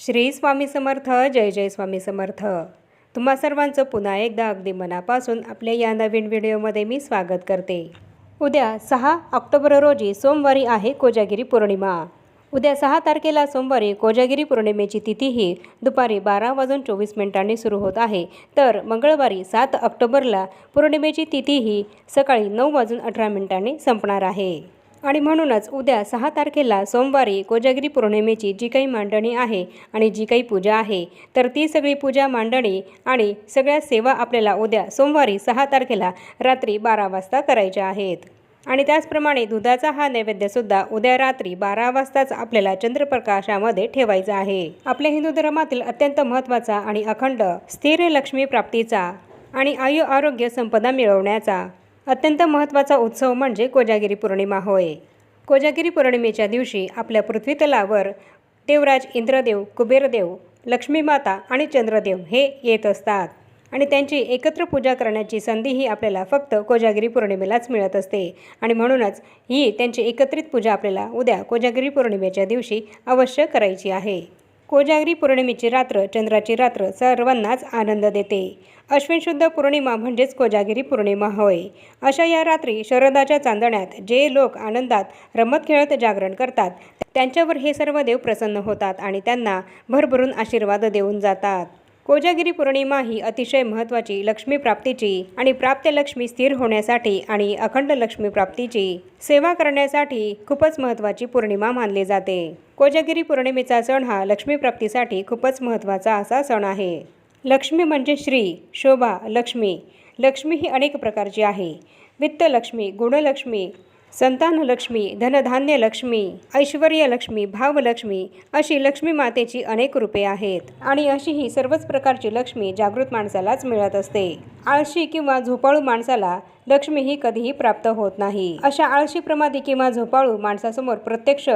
श्री स्वामी समर्थ जय जय स्वामी समर्थ. तुम्हा सर्वांचं पुन्हा एकदा अगदी मनापासून आपल्या या नवीन व्हिडिओमध्ये मी स्वागत करते. उद्या सहा ऑक्टोबर रोजी सोमवारी आहे कोजागिरी पौर्णिमा. उद्या सहा तारखेला सोमवारी कोजागिरी पौर्णिमेची तिथी ही दुपारी बारा वाजून चोवीस मिनिटांनी सुरू होत आहे. तर मंगळवारी सात ऑक्टोबरला पौर्णिमेची तिथी ही सकाळी नऊ वाजून अठरा मिनिटांनी संपणार आहे. आणि म्हणूनच उद्या सहा तारखेला सोमवारी कोजागिरी पौर्णिमेची जी काही मांडणी आहे आणि जी काही पूजा आहे तर ती सगळी पूजा मांडणी आणि सगळ्या सेवा आपल्याला उद्या सोमवारी सहा तारखेला रात्री बारा वाजता करायच्या आहेत. आणि त्याचप्रमाणे दुधाचा हा नैवेद्यसुद्धा उद्या रात्री बारा वाजताच आपल्याला चंद्रप्रकाशामध्ये ठेवायचा आहे. आपल्या हिंदू धर्मातील अत्यंत महत्त्वाचा आणि अखंड स्थिर लक्ष्मी प्राप्तीचा आणि आयु आरोग्य संपदा मिळवण्याचा अत्यंत महत्त्वाचा उत्सव म्हणजे कोजागिरी पौर्णिमा होय. कोजागिरी पौर्णिमेच्या दिवशी आपल्या पृथ्वीतलावर देवराज इंद्रदेव कुबेरदेव लक्ष्मीमाता आणि चंद्रदेव हे येत असतात. आणि त्यांची एकत्र पूजा करण्याची संधी ही आपल्याला फक्त कोजागिरी पौर्णिमेलाच मिळत असते. आणि म्हणूनच ही त्यांची एकत्रित पूजा आपल्याला उद्या कोजागिरी पौर्णिमेच्या दिवशी अवश्य करायची आहे. कोजागिरी पौर्णिमेची रात्र चंद्राची रात्र सर्वांनाच आनंद देते. अश्विन शुद्ध पौर्णिमा म्हणजेच कोजागिरी पौर्णिमा होय. अशा या रात्री शरदाच्या चांदण्यात जे लोक आनंदात रमत खेळत जागरण करतात त्यांच्यावर हे सर्व देव प्रसन्न होतात आणि त्यांना भरभरून आशीर्वाद देऊन जातात. कोजागिरी पौर्णिमा ही अतिशय महत्त्वाची लक्ष्मी प्राप्तीची आणि प्राप्त लक्ष्मी स्थिर होण्यासाठी आणि अखंड लक्ष्मीप्राप्तीची सेवा करण्यासाठी खूपच महत्त्वाची पौर्णिमा मानली जाते. कोजागिरी पौर्णिमेचा सण हा लक्ष्मी प्राप्तीसाठी खूपच महत्त्वाचा असा सण आहे. लक्ष्मी म्हणजे श्री शोभा लक्ष्मी. लक्ष्मी ही अनेक प्रकारची आहे. वित्तलक्ष्मी गुणलक्ष्मी संतानलक्ष्मी धनधान्य लक्ष्मी ऐश्वर्य लक्ष्मी भावलक्ष्मी अशी लक्ष्मी मातेची अनेक रूपे आहेत. आणि अशी ही सर्वच प्रकारची लक्ष्मी जागृत माणसालाच मिळत असते. आळशी किंवा झोपाळू माणसाला लक्ष्मी ही कधीही प्राप्त होत नाही. अशा आळशी प्रमादी किंवा झोपाळू माणसासमोर प्रत्यक्ष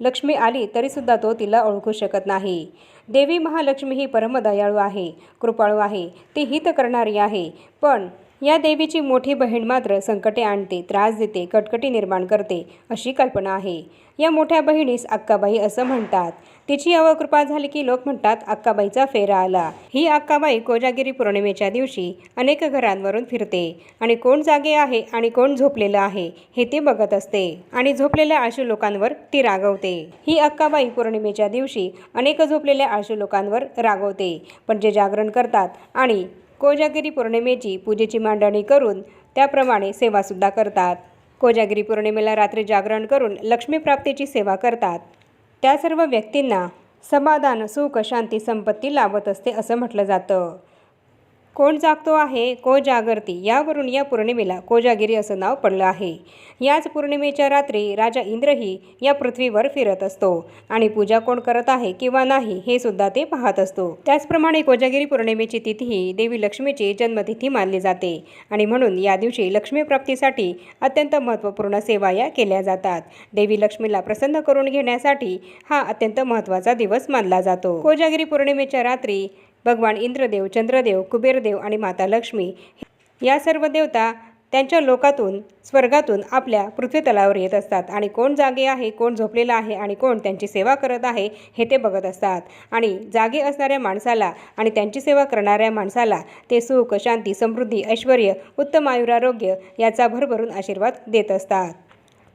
लक्ष्मी आली तरीसुद्धा तो तिला ओळखू शकत नाही. देवी महालक्ष्मी ही परमदयाळू आहे कृपाळू आहे ती हित करणारी आहे. पण या देवीची मोठी बहीण मात्र संकटे आणते त्रास देते कटकटी निर्माण करते अशी कल्पना आहे. या मोठ्या बहिणीस अक्काबाई असं म्हणतात. तिची अवकृपा झाली की लोक म्हणतात अक्काबाईचा फेरा आला. ही अक्काबाई कोजागिरी पौर्णिमेच्या दिवशी अनेक घरांवरून फिरते. आणि कोण जागे आहे आणि कोण झोपलेलं आहे हे ती बघत असते. आणि झोपलेल्या आळशू लोकांवर ती रागवते. ही अक्काबाई पौर्णिमेच्या दिवशी अनेक झोपलेल्या आळशू लोकांवर रागवते. पण जे जागरण करतात आणि कोजागिरी पौर्णिमेची पूजेची मांडणी करून त्याप्रमाणे सेवासुद्धा करतात. कोजागिरी पौर्णिमेला रात्री जागरण करून लक्ष्मीप्राप्तीची सेवा करतात. त्या सर्व व्यक्तींना समाधान सुख शांती संपत्ती लाभत असते असं म्हटलं जातं. कोण जागतो आहे को जागरती यावरून या पौर्णिमेला कोजागिरी असं नाव पडलं आहे. याच पौर्णिमेच्या रात्री राजा इंद्रही या पृथ्वीवर फिरत असतो आणि पूजा कोण करत आहे किंवा नाही हे सुद्धा ते पाहत असतो. त्याचप्रमाणे कोजागिरी पौर्णिमेची तिथी ही देवी लक्ष्मीची जन्मतिथी मानली जाते आणि म्हणून या दिवशी लक्ष्मी प्राप्तीसाठी अत्यंत महत्त्वपूर्ण सेवा या केल्या जातात. देवी लक्ष्मीला प्रसन्न करून घेण्यासाठी हा अत्यंत महत्त्वाचा दिवस मानला जातो. कोजागिरी पौर्णिमेच्या रात्री भगवान इंद्रदेव चंद्रदेव कुबेरदेव आणि माता लक्ष्मी या सर्व देवता त्यांच्या लोकातून स्वर्गातून आपल्या पृथ्वीतलावर येत असतात. आणि कोण जागे आहे कोण झोपलेला आहे आणि कोण त्यांची सेवा करत आहे हे ते बघत असतात. आणि जागे असणाऱ्या माणसाला आणि त्यांची सेवा करणाऱ्या माणसाला ते सुख शांती समृद्धी ऐश्वर उत्तम आयुरारोग्य याचा भरभरून आशीर्वाद देत असतात.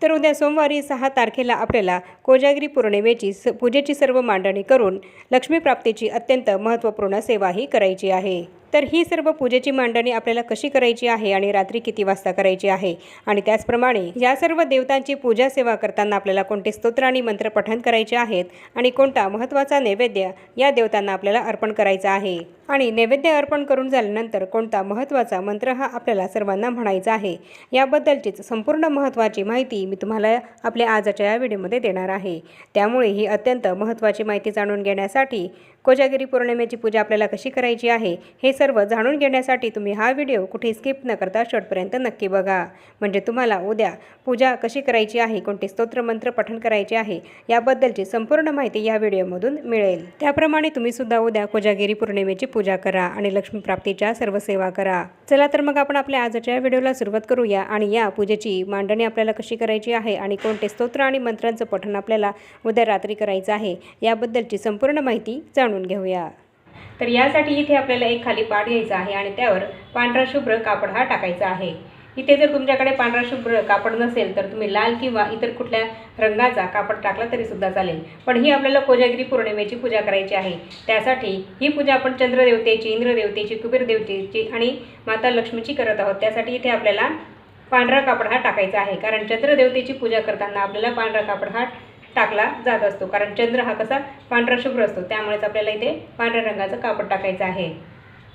तर उद्या सोमवारी सहा तारखेला आपल्याला कोजागिरी पौर्णिमेची स पूजेची सर्व मांडणी करून लक्ष्मीप्राप्तीची अत्यंत महत्त्वपूर्ण सेवाही करायची आहे. तर ही सर्व पूजेची मांडणी आपल्याला कशी करायची आहे आणि रात्री किती वाजता करायची आहे? आणि त्याचप्रमाणे या सर्व देवतांची पूजा सेवा करताना आपल्याला कोणते स्तोत्र आणि मंत्र पठण करायचे आहेत? आणि कोणता महत्त्वाचा नैवेद्य या देवतांना आपल्याला अर्पण करायचा आहे? आणि नैवेद्य अर्पण करून झाल्यानंतर कोणता महत्त्वाचा मंत्र हा आपल्याला सर्वांना म्हणायचा आहे? याबद्दलचीच संपूर्ण महत्त्वाची माहिती मी तुम्हाला आपल्या आजच्या या व्हिडिओमध्ये देणार आहे. त्यामुळे ही अत्यंत महत्त्वाची माहिती जाणून घेण्यासाठी कोजागिरी पौर्णिमेची पूजा आपल्याला कशी करायची आहे हे सर्व जाणून घेण्यासाठी तुम्ही हा व्हिडिओ कुठे स्किप न करता शेवटपर्यंत नक्की बघा. म्हणजे तुम्हाला उद्या पूजा कशी करायची आहे कोणते स्तोत्रमंत्र पठण करायचे आहे याबद्दलची संपूर्ण माहिती या व्हिडिओमधून मिळेल. त्याप्रमाणे तुम्ही सुद्धा उद्या कोजागिरी पौर्णिमेची पूजा करा आणि लक्ष्मीप्राप्तीच्या सर्व सेवा करा. चला तर मग आपण आपल्या आजच्या व्हिडिओला सुरुवात करूया आणि या पूजेची मांडणी आपल्याला कशी करायची आहे आणि कोणते स्तोत्र आणि मंत्रांचं पठण आपल्याला उद्या रात्री करायचं आहे याबद्दलची संपूर्ण माहिती जाणून घेऊया. तर यासाठी इथे आपल्याला एक खाली पाट घ्यायचा आहे आणि त्यावर पांढरा शुभ्र कापड हा टाकायचा आहे. इथे जर तुमच्याकडे पांढरा शुभ्र कापड नसेल तर तुम्ही लाल किंवा इतर कुठल्या रंगाचा कापड टाकला तरी सुद्धा चालेल. पण ही आपल्याला कोजागिरी पौर्णिमेची पूजा करायची आहे. त्यासाठी ही पूजा आपण चंद्रदेवतेची इंद्रदेवतेची कुबेर देवतेची आणि माता लक्ष्मीची करत आहोत. त्यासाठी इथे आपल्याला पांढरा कापड हा टाकायचा आहे. कारण चंद्रदेवतेची पूजा करताना आपल्याला पांढरा कापड हा टाकला जात असतो. कारण चंद्र हा कसा पांढरा शुभ्र असतो. त्यामुळेच आपल्याला इथे पांढऱ्या रंगाचं कापड टाकायचं आहे.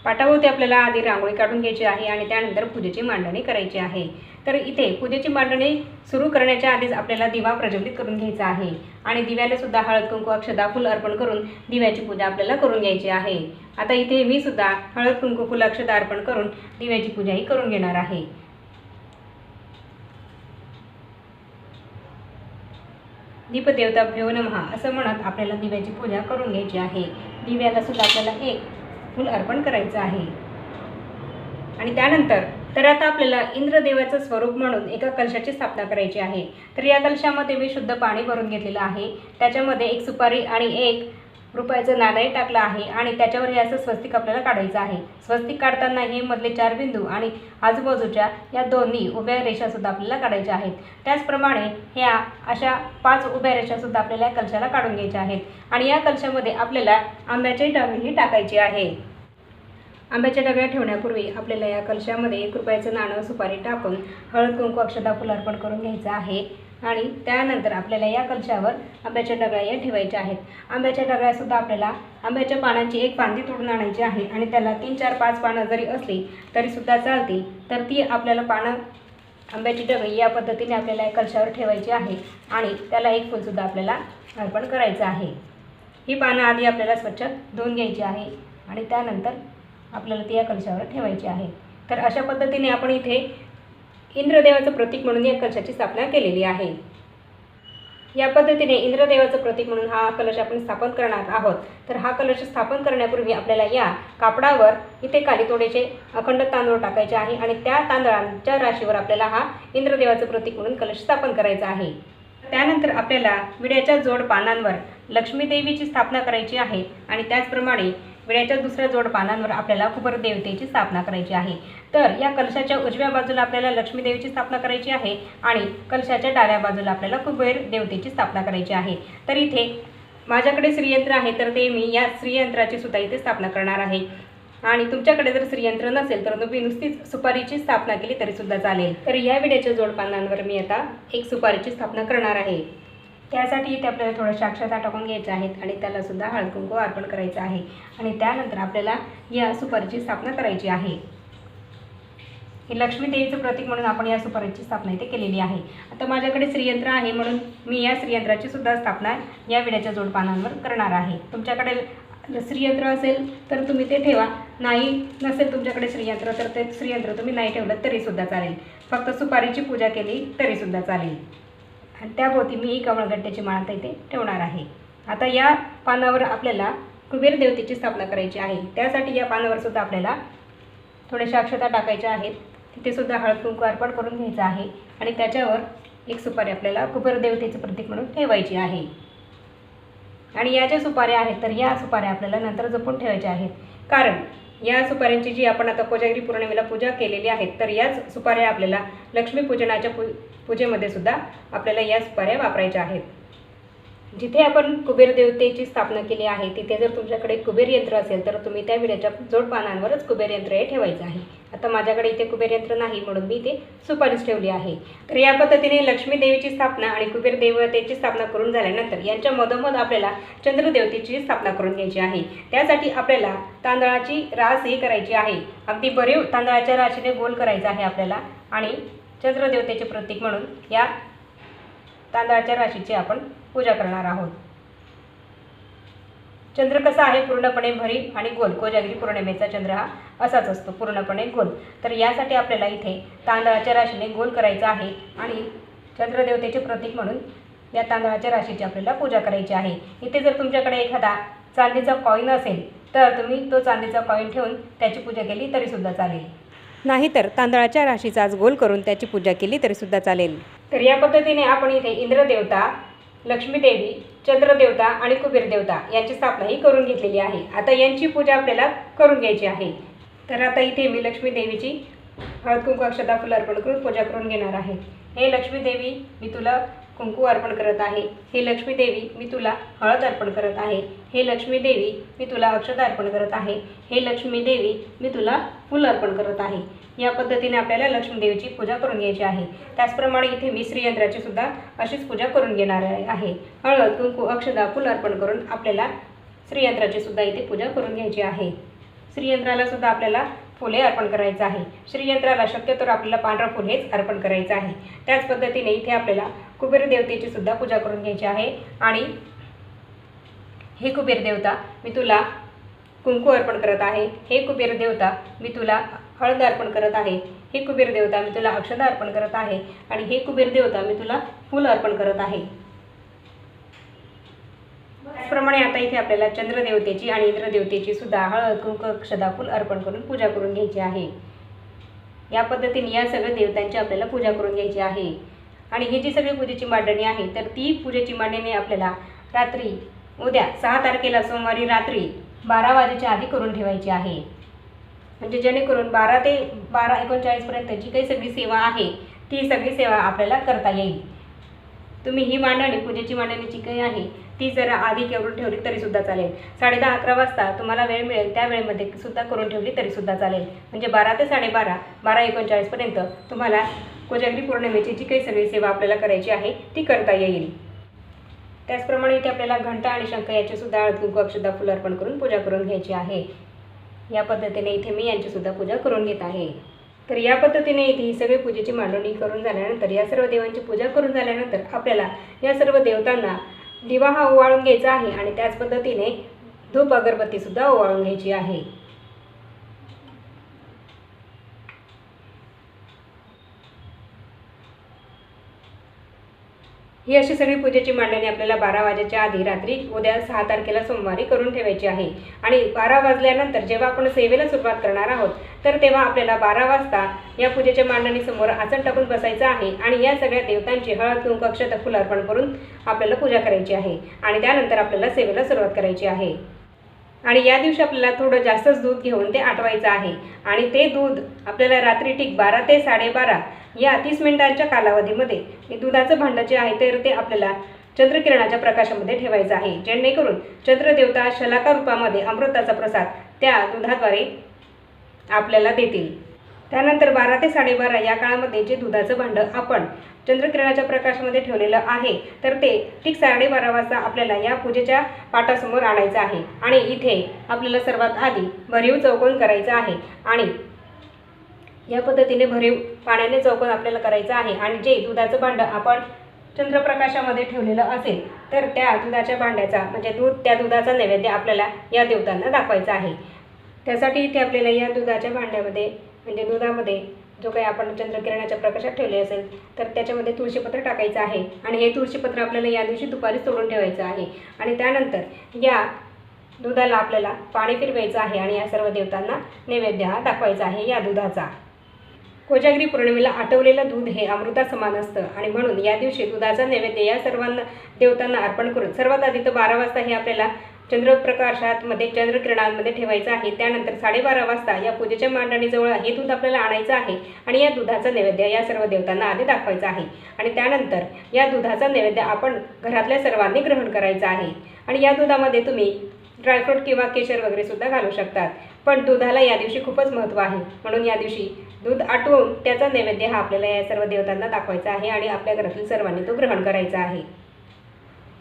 पाटाभोवती आपल्याला आधी रांगोळी काढून घ्यायची आहे आणि त्यानंतर पूजेची मांडणी करायची आहे. तर इथे पूजेची मांडणी सुरू करण्याच्या आधीच आपल्याला दिवा प्रज्वलित करून घ्यायचा आहे. आणि दिव्याला सुद्धा हळद कुंकू अक्षदा फुल अर्पण करून दिव्याची पूजा आपल्याला करून घ्यायची आहे. आता इथे मी सुद्धा हळद कुंकू फुल अक्षदा अर्पण करून दिव्याची पूजाही करून घेणार आहे. दीपदेवता भ्यो नमः. असं म्हणत आपल्याला दिव्याची पूजा करून घ्यायची आहे. दिव्याला सुद्धा आपल्याला एक फूल अर्पण करायचं आहे. आणि त्यानंतर तर आता आपल्याला इंद्रदेवाचं स्वरूप म्हणून एका कलशाची स्थापना करायची आहे. तर या कलशामध्ये मी शुद्ध पाणी भरून घेतलेलं आहे. त्याच्यामध्ये एक सुपारी आणि एक रुपयाचं नाणंही टाकलं आहे आणि त्याच्यावर हे असं स्वस्तिक आपल्याला काढायचं आहे. स्वस्तिक काढताना हे मधले चार बिंदू आणि आजूबाजूच्या या दोन्ही उभ्या रेषासुद्धा आपल्याला काढायच्या आहेत. त्याचप्रमाणे ह्या अशा पाच उभ्या रेषासुद्धा आपल्याला या कलशाला काढून घ्यायच्या आहेत आणि या कलशामध्ये आपल्याला आंब्याचे डबेही टाकायचे आहे. आंब्याच्या डब्या ठेवण्यापूर्वी आपल्याला या कलशामध्ये एक रुपयाचं नाणं सुपारी टाकून हळद कुंकू अक्षदा फुल अर्पण करून घ्यायचं आहे. आणि त्यानंतर आपल्याला या कलशावर आंब्याच्या डगळ्या या ठेवायच्या आहेत. आंब्याच्या डगळ्यासुद्धा आपल्याला आंब्याच्या पानांची एक फांदी तोडून आणायची आहे आणि त्याला तीन चार पाच पानं जरी असली तरीसुद्धा चालतील. तर ती आपल्याला पानं आंब्याची डगळी या पद्धतीने आपल्याला या कलशावर ठेवायची आहे आणि त्याला एक फुलसुद्धा आपल्याला अर्पण करायचं आहे. ही पानं आधी आपल्याला स्वच्छ धुवून घ्यायची आहे आणि त्यानंतर आपल्याला ती या कलशावर ठेवायची आहे. तर अशा पद्धतीने आपण इथे इंद्रदेवाचं प्रतीक म्हणून या कलशाची स्थापना केलेली आहे. या पद्धतीने इंद्रदेवाचं प्रतीक म्हणून हा कलश आपण स्थापन करणार आहोत. तर हा कलश स्थापन करण्यापूर्वी आपल्याला या कापडावर इथे खाली थोडेसे अखंड तांदूळ टाकायचे आहे आणि त्या तांदळांच्या राशीवर आपल्याला हा इंद्रदेवाचं प्रतीक म्हणून कलश स्थापन करायचा आहे. त्यानंतर आपल्याला विड्याच्या जोड पानांवर लक्ष्मीदेवीची स्थापना करायची आहे आणि त्याचप्रमाणे म्हणजे विड्याच्या दुसऱ्या जोड पानांवर आपल्याला कुबरदेवतेची स्थापना करायची आहे. तर या कलशाच्या उजव्या बाजूला आपल्याला लक्ष्मीदेवीची स्थापना करायची आहे आणि कलशाच्या डाव्या बाजूला आपल्याला कुबेर देवतेची स्थापना करायची आहे. तर इथे माझ्याकडे श्रीयंत्र आहे तर ते मी या श्रीयंत्राची सुद्धा इथे स्थापना करणार आहे. आणि तुमच्याकडे जर श्रीयंत्र नसेल तर तुम्ही नुसतीच सुपारीची स्थापना केली तरी सुद्धा चालेल. तर या विड्याच्या जोडपानांवर मी आता एक सुपारीची स्थापना करणार आहे. त्यासाठी इथे आपल्याला थोड्याशा अक्षता टाकून घ्यायच्या आहेत आणि त्यालासुद्धा हळकुंकू अर्पण करायचं आहे. आणि त्यानंतर आपल्याला या सुपारीची स्थापना करायची आहे. हे लक्ष्मी देवीचं प्रतीक म्हणून आपण या सुपारीची स्थापना इथे केलेली आहे. आता माझ्याकडे श्रीयंत्र आहे म्हणून मी या श्रीयंत्राची सुद्धा स्थापना या विड्याच्या जोडपानांवर करणार आहे. तुमच्याकडे श्रीयंत्र असेल तर तुम्ही ते ठेवा. नाही नसेल तुमच्याकडे श्रीयंत्र तर ते श्रीयंत्र तुम्ही नाही ठेवलं तरीसुद्धा चालेल. फक्त सुपारीची पूजा केली तरीसुद्धा चालेल. आणि त्याभोवती मी ही कमळगट्ट्याची माळ आता इथे ठेवणार आहे. आता या पानावर आपल्याला कुबेर देवतेची स्थापना करायची आहे. त्यासाठी या पानावर सुद्धा आपल्याला थोड्याशा अक्षता टाकायच्या आहेत. तिथे सुद्धा हळद कुंकू अर्पण करून घ्यायचं आहे आणि त्याच्यावर एक सुपारी आपल्याला कुबेर देवतेचं प्रतीक म्हणून ठेवायची आहे. आणि या ज्या सुपाऱ्या आहेत तर या सुपाऱ्या आपल्याला नंतर जपून ठेवायच्या आहेत. कारण या सुपाऱ्यांची जी आपण आता कोजागिरी पौर्णिमेला पूजा केलेली आहे तर याच सुपाऱ्या आपल्याला लक्ष्मीपूजनाच्या पू पूजेमध्ये सुद्धा आपल्याला या सुपाऱ्या वापरायच्या आहेत. जिथे आपण कुबेर देवतेची स्थापना केली आहे तिथे जर तुमच्याकडे कुबेर यंत्र असेल तर तुम्ही त्या विड्याच्या जोडपानांवरच कुबेर यंत्र हे ठेवायचं आहे. आता माझ्याकडे इथे कुबेर यंत्र नाही म्हणून मी इथे सुपारीच ठेवली आहे. तर या पद्धतीने लक्ष्मी देवीची स्थापना आणि कुबेर देवतेची स्थापना करून झाल्यानंतर यांच्या मधोमध आपल्याला चंद्रदेवतेची स्थापना करून घ्यायची आहे. त्यासाठी आपल्याला तांदळाची रास ही करायची आहे. अगदी भरीव तांदळाच्या राशीने गोल करायचा आहे आपल्याला आणि चंद्रदेवतेचे प्रतीक म्हणून या तांदळाच्या राशीची आपण पूजा करणार आहोत. चंद्र कसा आहे? पूर्णपणे भरीव आणि गोल. कोजागिरी पौर्णिमेचा चंद्र हा असाच असतो पूर्णपणे गोल. तर यासाठी आपल्याला इथे तांदळाच्या राशीने गोल करायचा आहे आणि चंद्रदेवतेचे प्रतीक म्हणून या तांदळाच्या राशीची आपल्याला पूजा करायची आहे. इथे जर तुमच्याकडे एखादा चांदीचा कॉईन असेल तर तुम्ही तो चांदीचा कॉईन ठेवून त्याची पूजा केली तरीसुद्धा चालेल. नाहीतर तांदळाच्या राशीचा आज गोल करून त्याची पूजा केली तरीसुद्धा चालेल. तर या पद्धतीने आपण इथे इंद्रदेवता लक्ष्मीदेवी चंद्रदेवता आणि कुबेर देवता यांची स्थापना ही करून घेतलेली आहे. आता यांची पूजा आपल्याला करून घ्यायची आहे. तर आता इथे मी लक्ष्मी देवीची हळद कुंकू अक्षता फुलं अर्पण करून पूजा करून घेणार आहे. हे लक्ष्मी देवी मी तुला कुंकू अर्पण करत आहे. हे लक्ष्मी देवी मी तुला हळद अर्पण करत आहे. हे लक्ष्मी देवी मी तुला अक्षता अर्पण करत आहे. हे लक्ष्मी देवी मी तुला फुल अर्पण करत आहे. या पद्धतीने आपल्याला लक्ष्मी देवीची पूजा करून घ्यायची आहे. त्याचप्रमाणे इथे मी श्रीयंत्राची सुद्धा अशीच पूजा करून घेणार आहे. हळद कुंकू अक्षदा फुल अर्पण करून आपल्याला श्रीयंत्राची सुद्धा इथे पूजा करून घ्यायची आहे. श्रीयंत्राला सुद्धा आपल्याला फुले अर्पण करायचं आहे. श्रीयंत्राला शक्यतो आपल्याला पांढरं फुल हेच अर्पण करायचं आहे. त्याच पद्धतीने इथे आपल्याला कुबेर देवतेची सुद्धा पूजा करून घ्यायची आहे. आणि हे कुबेर देवता मी तुला कुंकू अर्पण करत आहे. हे कुबेर देवता मी तुला हळद अर्पण करत आहे. हे कुबेर देवता मी तुला अक्षदा अर्पण करत आहे. आणि हे कुबेर देवता मी तुला फुल अर्पण करत आहे. त्याचप्रमाणे आता इथे आपल्याला चंद्रदेवतेची आणि इंद्रदेवतेची सुद्धा हळद कुंकू अर्पण करून पूजा करून घ्यायची आहे. या पद्धतीने या सगळ्या देवतांची आपल्याला पूजा करून घ्यायची आहे. आणि ही जी सगळी पूजेची मांडणी आहे तर ती पूजेची मांडणी आपल्याला रात्री उद्या सहा तारखेला सोमवारी रात्री बारा वाजेच्या आधी करून ठेवायची आहे. म्हणजे जेणेकरून बारा ते बारा एकोणचाळीसपर्यंत जी काही सगळी सेवा आहे ती सगळी सेवा आपल्याला करता येईल. तुम्ही ही मांडणी पूजेची मांडणी जी काही आहे ती जरा आधी करून ठेवली तरीसुद्धा चालेल. साडे दहा अकरा वाजता तुम्हाला वेळ मिळेल त्या वेळेमध्ये सुद्धा करून ठेवली तरीसुद्धा चालेल. म्हणजे बारा ते साडेबारा बारा एकोणचाळीसपर्यंत तुम्हाला कोजागरी पौर्णिमेची जी काही सगळी सेवा आपल्याला करायची आहे ती करता येईल. त्याचप्रमाणे इथे आपल्याला घंटा आणि शंख याचीसुद्धा सुद्धा अक्षदा फुलं अर्पण करून पूजा करून घ्यायची आहे. या पद्धतीने इथे मी यांचीसुद्धा पूजा करून घेत आहे. तर या पद्धतीने इथे ही सगळी पूजेची मांडणी करून झाल्यानंतर या सर्व देवांची पूजा करून झाल्यानंतर आपल्याला या सर्व देवतांना दिवा हा ओवाळून घ्यायचा आहे आणि त्याच पद्धतीने धूप अगरबत्तीसुद्धा ओवाळून घ्यायची आहे. ही अशी सगळी पूजेची मांडणी आपल्याला बारा वाजेच्या आधी रात्री उद्या सहा तारखेला सोमवारी करून ठेवायची आहे. आणि बारा वाजल्यानंतर जेव्हा आपण सेवेला सुरुवात करणार आहोत तर तेव्हा आपल्याला बारा वाजता या पूजेच्या मांडणीसमोर आसन टाकून बसायचं आहे आणि या सगळ्या देवतांची हळद किंवा अक्षत फुलं अर्पण करून आपल्याला पूजा करायची आहे. आणि त्यानंतर आपल्याला सेवेला सुरुवात करायची आहे. आणि या दिवशी आपल्याला थोडं जास्तच दूध घेऊन ते आटवायचं आहे. आणि ते दूध आपल्याला रात्री ठीक बारा ते साडेबारा या तीस मिनिटांच्या कालावधीमध्ये दुधाचं भांडं जे आहे तर ते आपल्याला चंद्रकिरणाच्या प्रकाशामध्ये ठेवायचं आहे. जेणेकरून चंद्रदेवता शलाका रूपामध्ये अमृताचा प्रसाद त्या दुधाद्वारे आपल्याला देतील. त्यानंतर बारा ते साडेबारा या काळामध्ये जे दुधाचं भांडं आपण चंद्रकिरणाच्या प्रकाशामध्ये ठेवलेलं आहे तर ते ठीक साडेबारा वाजता आपल्याला या पूजेच्या पाटासमोर आणायचं आहे. आणि इथे आपल्याला सर्वात आधी भरीव चौकोन करायचं आहे. आणि या पद्धतीने भरीव पाण्याने चौकोन आपल्याला करायचं आहे. आणि जे दुधाचं भांडं आपण चंद्रप्रकाशामध्ये ठेवलेलं असेल तर त्या दुधाच्या भांड्याचा म्हणजे दूध त्या दुधाचा नैवेद्य आपल्याला या देवतांना दाखवायचा आहे. त्यासाठी इथे आपल्याला या दुधाच्या भांड्यामध्ये म्हणजे दुधामध्ये जो काही आपण चंद्रकिरणाच्या प्रकाशात ठेवले असेल तर त्याच्यामध्ये तुळशीपत्र टाकायचं आहे. आणि हे तुळशीपत्र आपल्याला या दिवशी दुपारी सोडून ठेवायचं आहे. आणि त्यानंतर या दुधाला आपल्याला पाणी फिरवायचं आहे आणि या सर्व देवतांना नैवेद्य हा दाखवायचा आहे या दुधाचा. कोजागिरी पौर्णिमेला आटवलेलं दूध हे अमृता समान असतं. आणि म्हणून या दिवशी दुधाचा नैवेद्य या सर्वांना देवतांना अर्पण करून सर्वात आधी तर बारा वाजता हे आपल्याला चंद्रप्रकाशातमध्ये चंद्रकिरणांमध्ये ठेवायचं आहे. त्यानंतर साडेबारा वाजता या पूजेच्या मांडणीजवळ हे दूध आपल्याला आणायचं आहे आणि या दुधाचा नैवेद्य या सर्व देवतांना आधी दाखवायचा आहे. आणि त्यानंतर या दुधाचा नैवेद्य आपण घरातल्या सर्वांनी ग्रहण करायचं आहे. आणि या दुधामध्ये तुम्ही ड्रायफ्रूट किंवा केशर वगैरे सुद्धा घालू शकतात. पण दुधाला या दिवशी खूपच महत्त्व आहे. म्हणून या दिवशी दूध आटवून त्याचा नैवेद्य हा आपल्याला या सर्व देवतांना दाखवायचा आहे आणि आपल्या घरातील सर्वांनी तो ग्रहण करायचा आहे.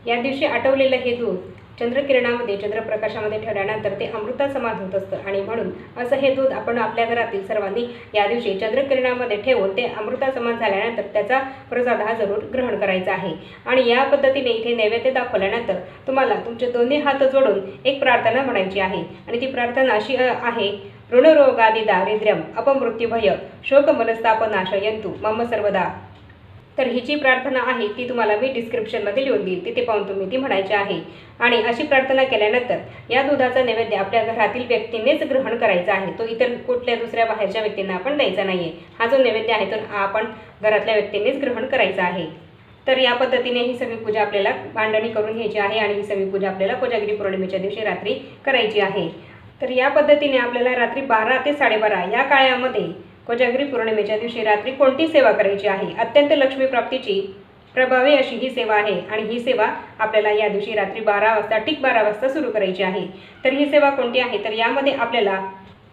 या दिवशी आटवलेलं हे दूध चंद्रकिरणामध्ये चंद्रप्रकाशामध्ये ठेवल्यानंतर ते अमृता समान होत असतं. आणि म्हणून असं हे दूध आपण आपल्या घरातील सर्वांनी या दिवशी चंद्रकिरणामध्ये ठेवून ते अमृता समान झाल्यानंतर त्याचा प्रसाद हा जरूर ग्रहण करायचा आहे. आणि या पद्धतीने इथे नैवेद्य दाखवल्यानंतर तुम्हाला तुमचे दोन्ही हात जोडून एक प्रार्थना म्हणायची आहे. आणि ती प्रार्थना अशी आहे ऋणरोगादी दारिद्र्यम अपमृत्यूभय शोक मनस्तापनाशयंतु मम सर्वदा. तर ही जी प्रार्थना आहे ती तुम्हाला मी डिस्क्रिप्शनमध्ये लिहून देईल. तिथे पाहून तुम्ही ती म्हणायची आहे. आणि अशी प्रार्थना केल्यानंतर या दुधाचा नैवेद्य आपल्या घरातील व्यक्तीनेच ग्रहण करायचा आहे. तो इतर कुठल्या दुसऱ्या बाहेरच्या व्यक्तींना आपण द्यायचा नाही आहे हा जो नैवेद्य आहे तो आपण घरातल्या व्यक्तींनीच ग्रहण करायचा आहे. तर या पद्धतीने ही सगळी पूजा आपल्याला मांडणी करून घ्यायची आहे आणि ही सगळी पूजा आपल्याला कोजागिरी पौर्णिमेच्या दिवशी रात्री करायची आहे. तर या पद्धतीने आपल्याला रात्री बारा ते साडेबारा या काळामध्ये कोजागिरी पौर्णिमेच्या दिवशी रात्री कोणती सेवा करायची आहे? अत्यंत लक्ष्मी प्राप्तीची प्रभावी अशी ही सेवा आहे आणि ही सेवा आपल्याला या दिवशी रात्री बारा वाजता ठीक बारा वाजता सुरू करायची आहे. तर ही सेवा कोणती आहे? तर यामध्ये आपल्याला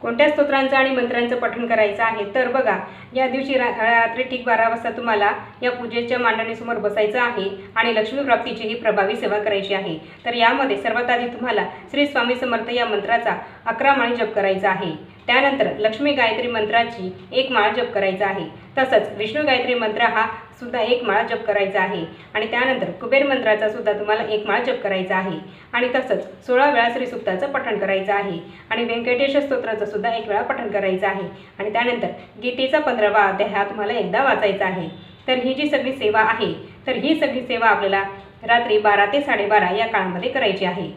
कोणत्या स्तोत्रांचं आणि मंत्रांचं पठण करायचं आहे? तर बघा या दिवशी रा रात्री ठीक बारा वाजता तुम्हाला या पूजेच्या मांडणीसमोर बसायचं आहे आणि लक्ष्मीप्राप्तीची ही प्रभावी सेवा करायची आहे. तर यामध्ये सर्वात आधी तुम्हाला श्री स्वामी समर्थ या मंत्राचा अकरा माळी जप करायचा आहे. त्यानंतर लक्ष्मी गायत्री मंत्राची एक माळ जप करायचा आहे. तसंच विष्णू गायत्री मंत्र हा सुद्धा एक माळा जप करायचा आहे. आणि त्यानंतर कुबेर मंत्राचा सुद्धा तुम्हाला एक माळ जप करायचा आहे. आणि तसंच सोळा वेळा श्रीसुक्ताचं पठण करायचं आहे. आणि व्यंकटेश स्तोत्राचं सुद्धा एक वेळा पठण करायचं आहे. आणि त्यानंतर गीतेचा पंधरावा अध्याय हा तुम्हाला एकदा वाचायचा आहे. तर ही जी सगळी सेवा आहे तर ही सगळी सेवा आपल्याला रात्री बारा ते साडेबारा या काळामध्ये करायची आहे.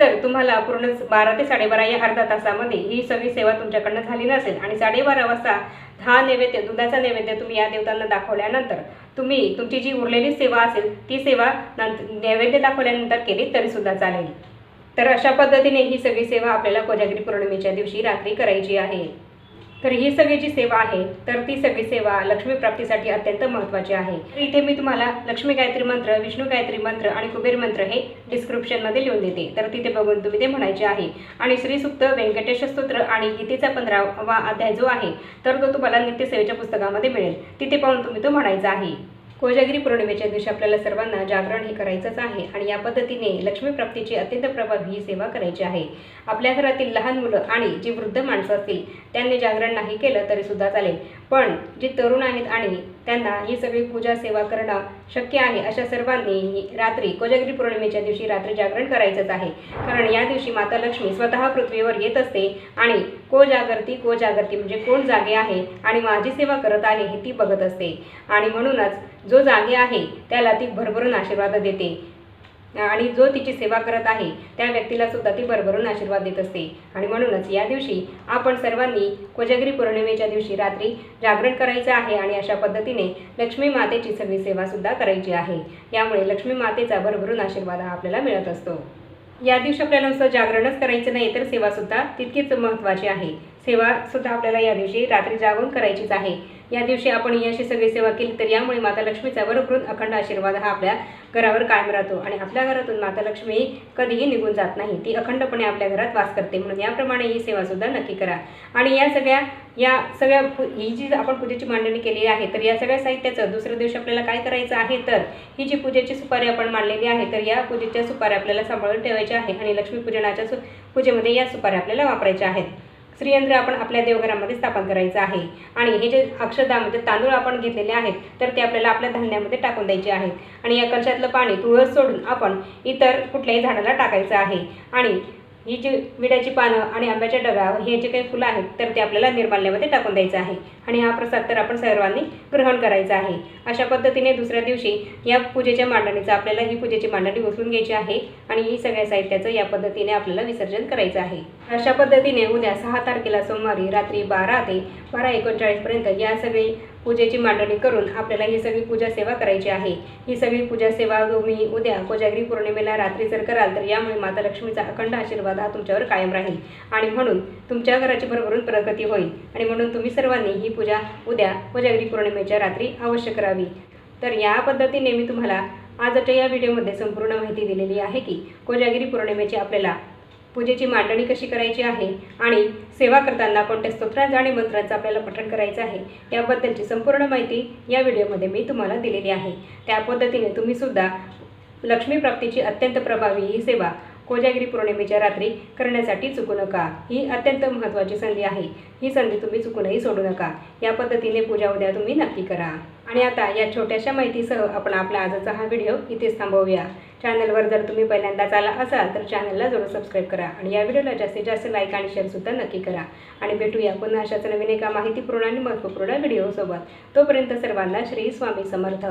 तर तुम्हाला पूर्ण बारा ते साडेबारा या अर्धा तासामध्ये ही सगळी सेवा तुमच्याकडनं झाली नसेल आणि साडेबारा वाजता हा नैवेद्य दुधाचा नैवेद्य तुम्ही या देवतांना दाखवल्यानंतर तुम्ही तुमची जी उरलेली सेवा असेल ती सेवा नंतर नैवेद्य दाखवल्यानंतर केली तरीसुद्धा चालेल. तर अशा पद्धतीने ही सगळी सेवा आपल्याला कोजागिरी पौर्णिमेच्या दिवशी रात्री करायची आहे. तर ही सगळी जी सेवा आहे तर ती सगळी सेवा लक्ष्मी प्राप्तीसाठी अत्यंत महत्त्वाची आहे. तर इथे मी तुम्हाला लक्ष्मी गायत्री मंत्र विष्णू गायत्री मंत्र आणि कुबेर मंत्र हे डिस्क्रिप्शनमध्ये लिहून देते. तर तिथे बघून तुम्ही ते म्हणायचे आहे. आणि श्रीसुक्त व्यंकटेश स्तोत्र आणि गीतेचा पंधरावा अध्याय जो आहे तर तो तुम्हाला नित्यसेवेच्या पुस्तकामध्ये मिळेल. तिथे पाहून तुम्ही तो म्हणायचा आहे. कोजागिरी पौर्णिमेच्या दिवशी आपल्याला सर्वांना जागरण हे करायचंच आहे आणि या पद्धतीने लक्ष्मीप्राप्तीची अत्यंत प्रभावी ही सेवा करायची आहे. आपल्या घरातील लहान मुलं आणि जी वृद्ध माणसं असतील त्यांनी जागरण नाही केलं तरी सुद्धा चालेल. पण जे तरुण आहेत आणि त्यांना ही सगळी पूजा सेवा करणं शक्य आहे अशा सर्वांनी ही रात्री कोजागिरी पौर्णिमेच्या दिवशी रात्री जागरण करायचंच आहे. कारण या दिवशी माता लक्ष्मी स्वतः पृथ्वीवर येत असते आणि को जागरती को जागरती म्हणजे कोण जागे आहे आणि माझी सेवा करत आहे हे ती बघत असते. आणि म्हणूनच जो जागे आहे त्याला ती भरभरून आशीर्वाद देते. आणि जो तिची सेवा करत आहे त्या व्यक्तीला सुद्धा ती भरभरून आशीर्वाद देत असते. आणि म्हणूनच या दिवशी आपण सर्वांनी कोजागिरी पौर्णिमेच्या दिवशी रात्री जागरण करायचं आहे आणि अशा पद्धतीने लक्ष्मी मातेची सगळी सेवा सुद्धा करायची आहे. यामुळे लक्ष्मी मातेचा भरभरून आशीर्वाद हा आपल्याला मिळत असतो. या दिवशी आपल्याला नुसतं जागरणच करायचं नाही तर सेवासुद्धा तितकीच महत्त्वाची आहे. सेवासुद्धा आपल्याला या दिवशी रात्री जागून करायचीच आहे. या दिवशी आपण ही अशी सगळी सेवा केली तर यामुळे माता लक्ष्मीचा भरभरून अखंड आशीर्वाद हा आपल्या घरावर कायम राहतो आणि आपल्या घरातून माता लक्ष्मी कधीही निघून जात नाही. ती अखंडपणे आपल्या घरात वास करते. म्हणून याप्रमाणे ही सेवासुद्धा नक्की करा. आणि या सगळ्या या सगळ्या ही जी आपण पूजेची मांडणी केलेली आहे तर या सगळ्या साहित्याचं दुसऱ्या दिवशी आपल्याला काय करायचं आहे तर ही जी पूजेची सुपारी आपण मांडलेली आहे तर या पूजेच्या सुपाऱ्या आपल्याला सांभाळून ठेवायच्या आहे आणि लक्ष्मीपूजनाच्या सु पूजेमध्ये या सुपाऱ्या आपल्याला वापरायच्या आहेत. श्रीयंत्र आपण आपल्या देवघरामध्ये स्थापन करायचं आहे. आणि हे जे अक्षदा म्हणजे तांदूळ आपण घेतलेले आहेत तर ते आपल्याला आपल्या धान्यामध्ये टाकून द्यायचे आहेत. आणि या कलशातलं पाणी तुळस सोडून आपण इतर कुठल्याही झाडाला टाकायचं आहे. आणि ही जी विड्याची पानं आणि आंब्याच्या डगा हे जे काही फुलं आहेत तर ते आपल्याला निर्माल्यामध्ये टाकून द्यायचं आहे. आणि हा प्रसाद तर आपण सर्वांनी ग्रहण करायचा आहे. अशा पद्धतीने दुसऱ्या दिवशी या पूजेच्या मांडणीचं आपल्याला ही पूजेची मांडणी उचलून घ्यायची आहे आणि ही सगळ्या साहित्याचं या पद्धतीने आपल्याला विसर्जन करायचं आहे. अशा पद्धतीने उद्या सहा तारखेला सोमवारी रात्री बारा ते बारा एकोणचाळीसपर्यंत या सगळी पूजेची मांडणी करून आपल्याला ही सगळी पूजा सेवा करायची आहे. ही सगळी पूजा सेवा तुम्ही उद्या कोजागिरी पौर्णिमेला रात्री जर कराल तर यामुळे माता लक्ष्मीचा अखंड आशीर्वाद हा तुमच्यावर कायम राहील. आणि म्हणून तुमच्या घराची भरभरून प्रगती होईल. आणि म्हणून तुम्ही सर्वांनी ही पूजा उद्या कोजागिरी पौर्णिमेच्या रात्री अवश्य करावी. तर या पद्धतीने मी तुम्हाला आजच्या या व्हिडिओमध्ये संपूर्ण माहिती दिलेली आहे की कोजागिरी पौर्णिमेची आपल्याला पूजेची मांडणी कशी करायची आहे आणि सेवा करताना कोणत्या स्तोत्रांचं आणि मंत्रांचं आपल्याला पठण करायचं आहे याबद्दलची संपूर्ण माहिती या व्हिडिओमध्ये मी तुम्हाला दिलेली आहे. त्या पद्धतीने तुम्ही सुद्धा लक्ष्मी प्राप्तीची अत्यंत प्रभावी ही सेवा कोजागिरी पौर्णिमेच्या रात्री करण्यासाठी चुकू नका. ही अत्यंत महत्त्वाची संधी आहे. ही संधी तुम्ही चुकूनही सोडू नका. या पद्धतीने पूजा उद्या तुम्ही नक्की करा. आणि आता या छोट्याशा माहितीसह आपण आपला आजचा हा व्हिडिओ इथेच थांबवूया. चॅनलवर जर तुम्ही पहिल्यांदाच आला असाल तर चॅनलला जरूर सबस्क्राईब करा आणि या व्हिडिओला जास्तीत जास्त लाईक आणि शेअरसुद्धा नक्की करा. आणि भेटूया पुन्हा अशाच नवीन एका माहितीपूर्ण आणि महत्त्वपूर्ण व्हिडिओसोबत. तोपर्यंत सर्वांना श्री स्वामी समर्थ.